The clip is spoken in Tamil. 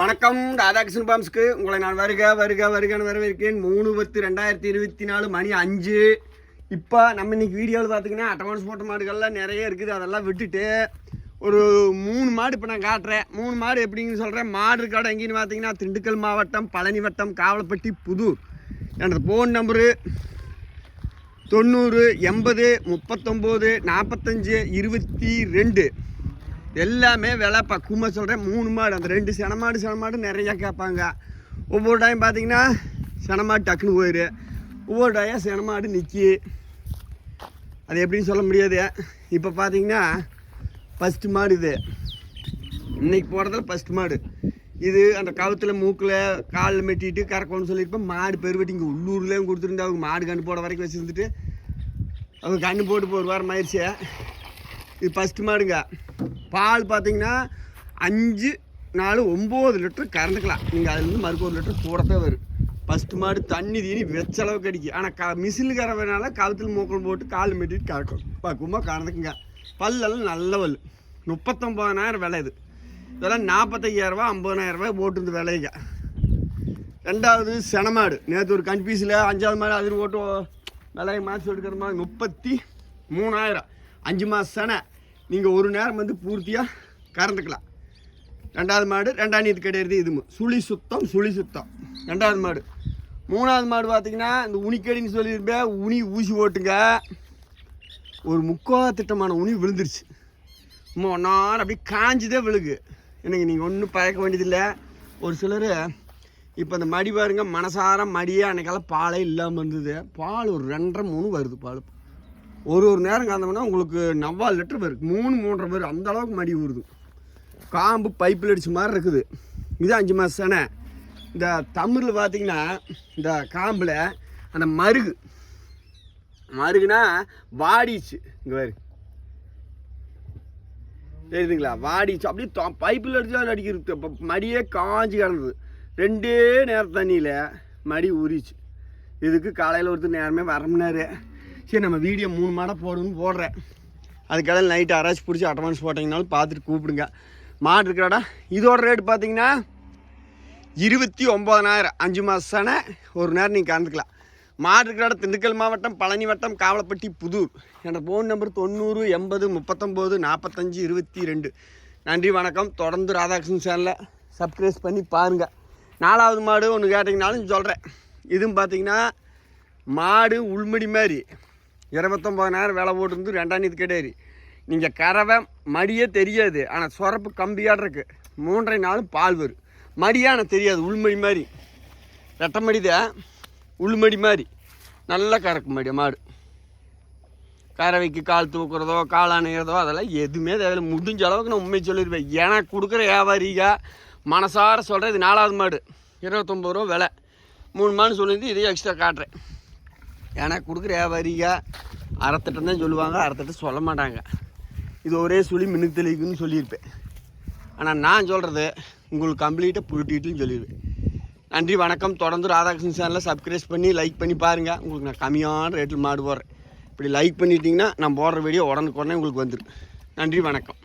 வணக்கம் ராதாகிருஷ்ணன் பாம்ஸ்க்கு. உங்களை நான் வருக வருக வருகன்னு வரவேற்கிறேன். மூணு பத்து ரெண்டாயிரத்தி இருபத்தி நாலு மணி அஞ்சு. இப்போ நம்ம இன்னைக்கு வீடியோவில் பார்த்தீங்கன்னா அட்டவான்ஸ் போட்ட மாடுகள்லாம் நிறைய இருக்குது. அதெல்லாம் விட்டுட்டு ஒரு மூணு மாடு இப்போ நான் காட்டுறேன். மூணு மாடு எப்படின்னு சொல்கிறேன் மாடு கடை எங்கேன்னு பார்த்தீங்கன்னா திண்டுக்கல் மாவட்டம் பழனி வட்டம் காவலப்பட்டி புதூர். எனது ஃபோன் நம்பரு தொண்ணூறு எண்பது முப்பத்தொம்போது நாற்பத்தஞ்சு இருபத்தி ரெண்டு. எல்லாமே விலை பக்குவமாக சொல்கிறேன் மூணு மாடு அந்த ரெண்டு செனமாடு செனமாடு நிறையா கேட்பாங்க. ஒவ்வொரு டைம் பார்த்தீங்கன்னா செனமாடு டக்குன்னு போயிடு ஒவ்வொரு டைம் செனமாடு நிற்கி அது எப்படின்னு சொல்ல முடியாது. இப்போ பார்த்தீங்கன்னா ஃபஸ்ட்டு மாடு இது. இன்றைக்கி போகிறதுல ஃபஸ்ட்டு மாடு. இது அந்த கவுத்தில் மூக்கில் காலில் மெட்டிட்டு கறக்கணும்னு சொல்லியிருப்பேன் மாடு பெருவெட்டி இங்கே உள்ளூர்லேயும் கொடுத்துருந்து அவங்க மாடு கண்டு போட வரைக்கும் வச்சுருந்துட்டு அவங்க கண்ணு போட்டு இப்போ ஒரு வாரம் ஆயிடுச்சு இது ஃபஸ்ட்டு மாடுங்க. பால் பார்த்தீங்கன்னா அஞ்சு நாலு ஒம்பது லிட்டர் கறந்துக்கலாம். நீங்கள் அதுலேருந்து மறுக்க ஒரு லிட்டர் கூடவே வரும். ஃபஸ்ட்டு மாடு தண்ணி தீனி வெச்சளவு அளவுக்கு ஆனால் க மிசில் கறவைனால கழுத்தில் மூக்கல் போட்டு கால் மெட்டிட்டு கறக்கும். பக்குவமாக கறந்துக்குங்க. பல்லெல்லாம் நல்ல பல் முப்பத்தொம்பதனாயிரம் விலை இது. இதெல்லாம் நாற்பத்தையாயிரரூபா ஐம்பதாயிரரூபா போட்டுருந்து விலைங்க. ரெண்டாவது செனமாடு நேற்று ஒரு கன்ஃபியூஸில் அஞ்சாவது மாடு அதில் போட்டு விலையை மாற்றி எடுக்கிற மாதிரி முப்பத்தி மூணாயிரம். அஞ்சு மாதம் செனை. நீங்கள் ஒரு நேரம் வந்து பூர்த்தியாக கறந்துக்கலாம். ரெண்டாவது மாடு ரெண்டாம் நீதி கிடையாது இது சுழி சுத்தம் சுழி சுத்தம். ரெண்டாவது மாடு. மூணாவது மாடு பார்த்தீங்கன்னா இந்த உனிக்கடின்னு சொல்லியிருப்பேன் உனி ஊசி ஓட்டுங்க. ஒரு முக்கோவா திட்டமான உனி விழுந்துருச்சு. சும்மா ஒன்னாரம் அப்படியே காஞ்சுதே விழுகு. எனக்கு நீங்கள் ஒன்றும் பழக்க வேண்டியதில்லை. ஒரு சிலர் இப்போ அந்த மடி பாருங்க மனசார மடியே அன்னைக்கெல்லாம் பாலே இல்லாமல் இருந்தது. பால் ஒரு ரெண்டரை மூணு வருது பால். ஒரு ஒரு நேரம் கலந்தோம்னா உங்களுக்கு நவ்வாறு லிட்டர் பேர் மூணு மூன்றரை பேர் அந்த அளவுக்கு மடி ஊறுது. காம்பு பைப்பில் அடிச்ச மாதிரி இருக்குது. இது அஞ்சு மாதம் தானே? இந்த தமிழில் பார்த்தீங்கன்னா இந்த காம்பில் அந்த மருகு. மருகுனா வாடிச்சு. இங்கே பாரு. தெரியுதுங்களா? வாடிச்சு. அப்படியே பைப்பில் அடிச்சா அடிக்கிறது. இப்போ மடியே காஞ்சி கிடந்தது. ரெண்டே நேரம் தண்ணியில் மடி ஊறிச்சு. இதுக்கு காலையில் ஒருத்தர் நேரமே வரமுனாரு சரி நம்ம வீடியோ மூணு மாடை போடணும்னு போடுறேன். அதுக்கெல்லாம் நைட்டு அரைச்சி பிடிச்சி அட்வான்ஸ் போட்டிங்கனாலும் பார்த்துட்டு கூப்பிடுங்க. மாடு இருக்கிறாடா இதோட ரேட் பார்த்தீங்கன்னா இருபத்தி ஒம்பதனாயிரம் அஞ்சு மாதம் ஒரு நேரம் நீங்கள் கலந்துக்கலாம். மாடு இருக்கிறாட திண்டுக்கல் மாவட்டம் பழனி வட்டம் காவலப்பட்டி புதூர். என்னோடய ஃபோன் நம்பர் தொண்ணூறு எண்பது முப்பத்தொம்போது நாற்பத்தஞ்சு இருபத்தி ரெண்டு. நன்றி வணக்கம். தொடர்ந்து ராதாகிருஷ்ணன் சேனலை சப்ஸ்கிரைப் பண்ணி பாருங்கள் நாலாவது மாடு ஒன்று கேட்டிங்கனாலும் சொல்கிறேன் இதுவும் பார்த்தீங்கன்னா மாடு உள்மடி மாதிரி. இருபத்தொம்போதனாயிரம் வேலை போட்டுருந்து ரெண்டாம் இது கிடையாது நீங்கள் கறவை மடியே தெரியாது. ஆனால் சுரப்பு கம்பியாட இருக்கு. மூன்றரை நாளும் பால் வரும். மடியான தெரியாது உள்மடி மாதிரி. ரெட்டை மடிதான் உள்மடி மாதிரி. நல்லா கறக்கும் மடி மாடு. கறவைக்கு கால் தூக்குறதோ கால் அணையிறதோ அதெல்லாம் எதுவுமே தேவையில்லை. முடிஞ்ச அளவுக்கு நான் உண்மை சொல்லிடுவேன். எனக்கு கொடுக்குற வியாபாரிக மனசார சொல்கிறேன் இது நாலாவது மாடு. இருபத்தொம்பது ரூபா விலை. மூணு மாடு சொல்லியிருந்து இதையும் எக்ஸ்ட்ரா காட்டுறேன். ஏன்னா கொடுக்குற வியாபாரிக அறத்திட்டம் தான் சொல்லுவாங்க அறத்திட்டம் சொல்ல மாட்டாங்க. இது ஒரே சுழி மின்னுக்கு தெளிக்குன்னு சொல்லியிருப்பேன். ஆனால் நான் சொல்கிறது உங்களுக்கு கம்ப்ளீட்டாக புழுட்டிட்டுன்னு சொல்லிடுவேன். நன்றி வணக்கம். தொடர்ந்து ராதாகிருஷ்ணன் சேனலில் சப்ஸ்கிரைப் பண்ணி லைக் பண்ணி பாருங்கள் உங்களுக்கு நான் கம்மியான ரேட்டில் மாடு போடுறேன். இப்படி லைக் பண்ணிட்டீங்கன்னா நான் போடுற வீடியோ உடனுக்குடனே உங்களுக்கு வந்துடும். நன்றி வணக்கம்.